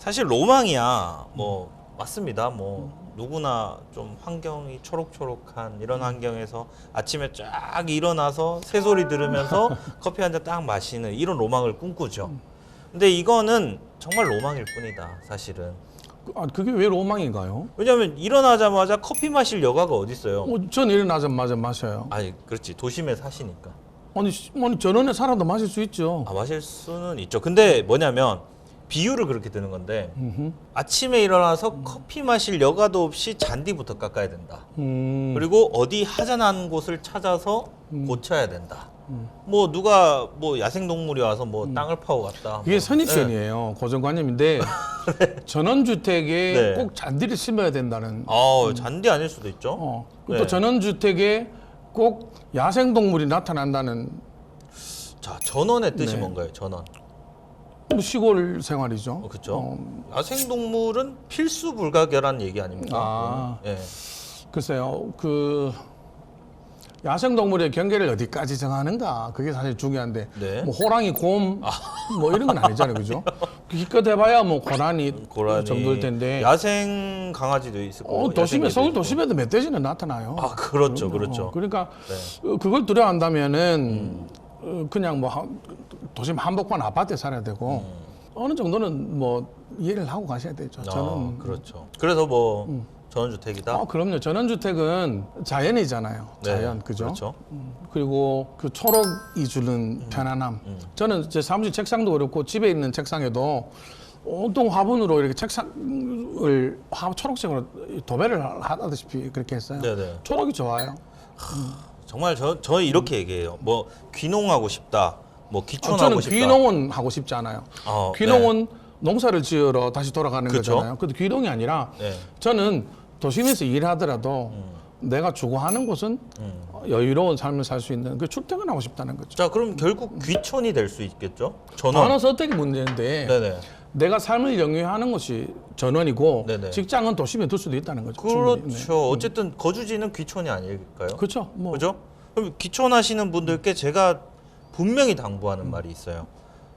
사실 로망이야. 뭐 맞습니다. 뭐 누구나 좀 환경이 초록초록한 이런 환경에서 아침에 쫙 일어나서 새소리 들으면서 커피 한 잔 딱 마시는 이런 로망을 꿈꾸죠. 근데 이거는 정말 로망일 뿐이다. 사실은. 그- 아, 그게 왜 로망인가요? 왜냐하면 일어나자마자 커피 마실 여가가 어디 있어요? 어, 전 일어나자마자 마셔요. 아니 그렇지 도심에 사시니까 아니, 시- 아니 전원에 살아도 마실 수 있죠. 아 마실 수는 있죠. 근데 뭐냐면 비유를 그렇게 드는 건데 음흠. 아침에 일어나서 커피 마실 여가도 없이 잔디부터 깎아야 된다. 음, 그리고 어디 하자난 곳을 찾아서 고쳐야 된다. 뭐 누가 뭐 야생 동물이 와서 뭐 땅을 파고 갔다. 이게 뭐. 선입견이에요. 고정관념인데 전원주택에 네. 꼭 잔디를 심어야 된다는. 아 잔디 아닐 수도 있죠. 어. 네. 또 전원주택에 꼭 야생동물이 나타난다는 자 전원의 뜻이 네. 뭔가요? 전원. 뭐 시골 생활이죠. 어, 그렇죠. 어, 야생 동물은 필수 불가결한 얘기 아닙니까? 아. 예. 글쎄요, 그 야생동물의 경계를 어디까지 정하는가 그게 사실 중요한데 네. 뭐 호랑이, 곰, 뭐 이런 건 아니잖아요, 그죠? 기껏 해봐야 뭐 고라니, 고라니 정도일 텐데. 야생 강아지도 있을 거고. 어, 도심에 야생 서울 있고. 도심에도 멧돼지는 나타나요. 아 그렇죠, 어, 그렇죠. 그러니까 네. 어, 그걸 두려워한다면은 어, 그냥 뭐 한- 도심 한복판 아파트에 살아야 되고 어느 정도는 뭐 이해를 하고 가셔야 되죠. 저는 아, 그렇죠. 그래서 뭐 전원주택이다. 어, 그럼요. 전원주택은 자연이잖아요. 네, 자연, 그죠? 그렇죠. 그리고 그 초록이 주는 편안함. 저는 제 사무실 책상도 그렇고 집에 있는 책상에도 온통 화분으로 이렇게 책상을 화, 초록색으로 도배를 하다시피 그렇게 했어요. 네네. 초록이 좋아요. 정말 저, 저 이렇게 얘기해요. 뭐 귀농하고 싶다. 뭐 어, 귀촌하고 저는 싶다. 귀농은 하고 싶지 않아요. 어, 귀농은 농사를 지으러 다시 돌아가는 그쵸. 거잖아요. 근데 귀농이 아니라 네. 저는 도심에서 일하더라도 내가 주거하는 곳은 음. 여유로운 삶을 살 수 있는 그 출퇴근하고 싶다는 거죠. 자, 그럼 결국 귀촌이 될 수 있겠죠? 전원. 단어 선택이 문제인데 네네. 내가 삶을 영위하는 것이 전원이고 네네. 직장은 도심에 둘 수도 있다는 거죠. 충분히. 네. 그렇죠. 어쨌든 거주지는 귀촌이 아닐까요? 그렇죠. 뭐 그죠? 그럼 귀촌하시는 분들께 제가 분명히 당부하는 말이 있어요.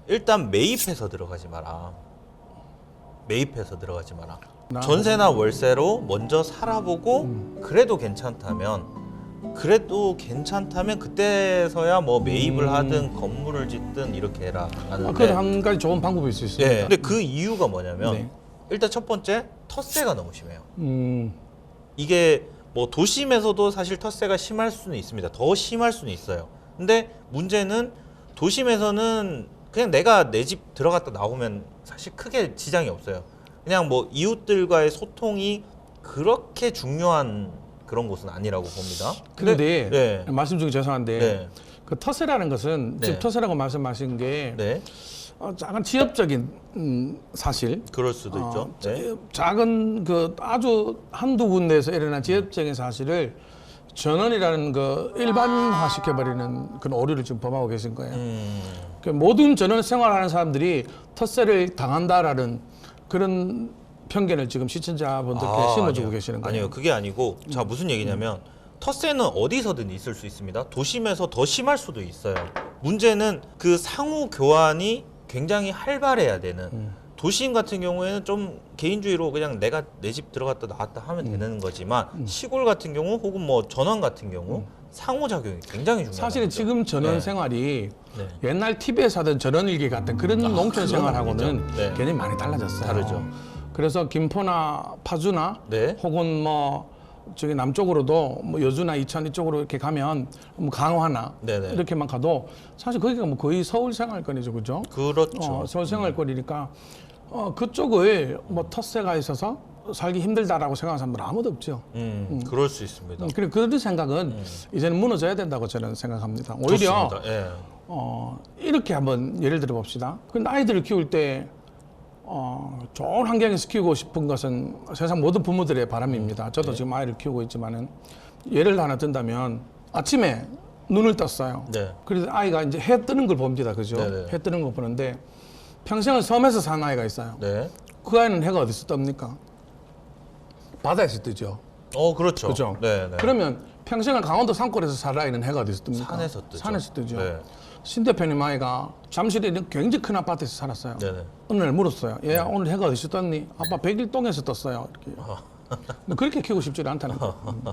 일단 매입해서 들어가지 마라. 매입해서 들어가지 마라. 나- 전세나 월세로 먼저 살아보고 그래도 괜찮다면 그래도 괜찮다면 그때서야 뭐 매입을 하든 건물을 짓든 이렇게 해라. 아, 하는데 그래도 한 가지 좋은 있을 수 있습니다. 네. 근데 그 이유가 뭐냐면 네. 일단 첫 번째 텃세가 너무 심해요. 음, 이게 뭐 도심에서도 사실 텃세가 심할 수는 있습니다. 더 심할 수는 있어요. 근데 문제는 도심에서는 그냥 내가 내 집 들어갔다 나오면 사실 크게 지장이 없어요. 그냥 뭐 이웃들과의 소통이 그렇게 중요한 그런 곳은 아니라고 봅니다. 그런데 네. 말씀 중에 죄송한데 네. 그 터세라는 것은 네. 집 터세라고 말씀하신 게 네. 어, 작은 지역적인 음, 사실 그럴 수도 어, 있죠. 네. 자- 작은 그 아주 한두 군데에서 일어난 지역적인 사실을 전원이라는 그 일반화 시켜버리는 그런 오류를 지금 범하고 계신 거예요. 음, 그 모든 전원 생활하는 사람들이 텃세를 당한다라는 그런 편견을 지금 시청자분들께 아, 심어주고 아니요. 계시는 거예요. 음. 아니요, 그게 아니고 자 무슨 얘기냐면 텃세는 어디서든 있을 수 있습니다. 도심에서 더 심할 수도 있어요. 문제는 그 상호 교환이 굉장히 활발해야 되는. 음. 도심 같은 경우에는 좀 개인주의로 그냥 내가 내 집 들어갔다 나왔다 하면 음. 되는 거지만 시골 같은 경우 혹은 뭐 전원 같은 경우 상호작용이 굉장히 중요해요. 음. 사실은 지금 전원 네. 생활이 네. 옛날 TV에서 하던 전원일기 같은 그런 농촌 그건 생활하고는. 네. 개념이 많이 달라졌어요. 다르죠. 그래서 김포나 파주나 네. 혹은 뭐 저기 남쪽으로도 뭐 여주나 이천 이쪽으로 이렇게 가면 뭐 강화나 네네. 이렇게만 가도 사실 거기가 뭐 거의 서울 생활권이죠, 그죠? 그렇죠. 어, 서울 생활권이니까 어, 그쪽을 뭐 텃세가 있어서 살기 힘들다라고 생각하는 사람들 아무도 없죠. 음, 그럴 수 있습니다. 음, 그리고 그런 생각은 이제는 무너져야 된다고 저는 생각합니다. 오히려 좋습니다. 예. 어, 이렇게 한번 예를 들어 봅시다. 근데 아이들을 키울 때 어, 좋은 환경에서 키우고 싶은 것은 세상 모든 부모들의 바람입니다. 저도 네. 지금 아이를 키우고 있지만은 예를 하나 든다면 아침에 눈을 떴어요. 네. 그래서 아이가 이제 해 뜨는 걸 봅니다. 그죠? 네 네. 해 뜨는 거 보는데 평생을 섬에서 산 아이가 있어요. 네. 그 아이는 해가 어디서 뜹니까? 바다에서 뜨죠. 어, 그렇죠. 그죠? 네, 네. 그러면 평생을 강원도 산골에서 살 아이는 해가 어디서 뜹니까? 산에서 뜨죠. 산에서 뜨죠. 네. 신 대표님 아이가 잠실에 있는 굉장히 큰 아파트에서 살았어요. 네네. 어느 날 물었어요. 얘야 오늘 해가 어디서 떴니? 아빠 백일동에서 떴어요. 이렇게. 근데 그렇게 키우고 싶지 않다는 거. 음.